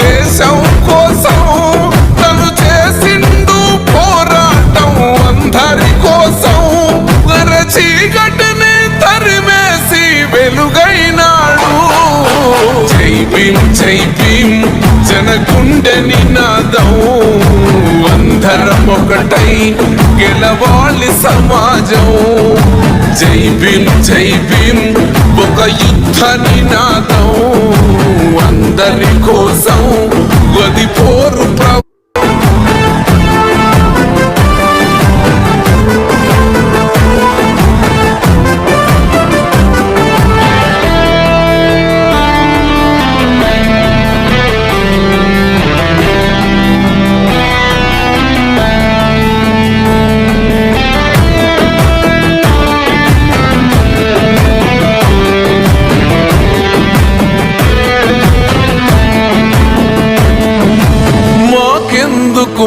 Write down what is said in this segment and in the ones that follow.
దేశం కోసం తను చేసిండు పోరాటం అందరి కోసం. వర చీకటిని తరిమేసి వెలుగైనాడు. జై భీం జై భీం జనకుండె నినాదం. అందరం ఒకటై గెలవాలి సమాజం. జై భీం జై భీం ఒక యుద్ధ నినాదం. అందరి కోసం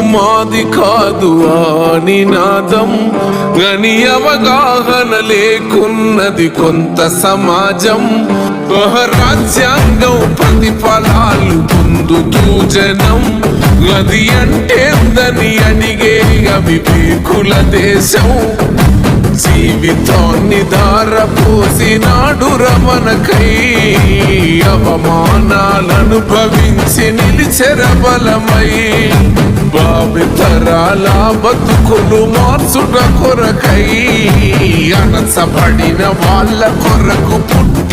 మాకెందుకు మాది కాదు అని నాదం. గని అవగాహన లేకున్నది కొంత సమాజం. రాజ్యాంగం ప్రతిఫలాలు పొందుతూ జనం. అది అంటేందని అడిగే అవి దేశం. జీవితాన్ని ధారపోసినాడు రమణకై అవమానాలను భవించి నిలిచెర బలమై భావితరాల బతుకులు మార్చుట కొరకై అనసబడిన వాళ్ళ కొరకు పుట్ట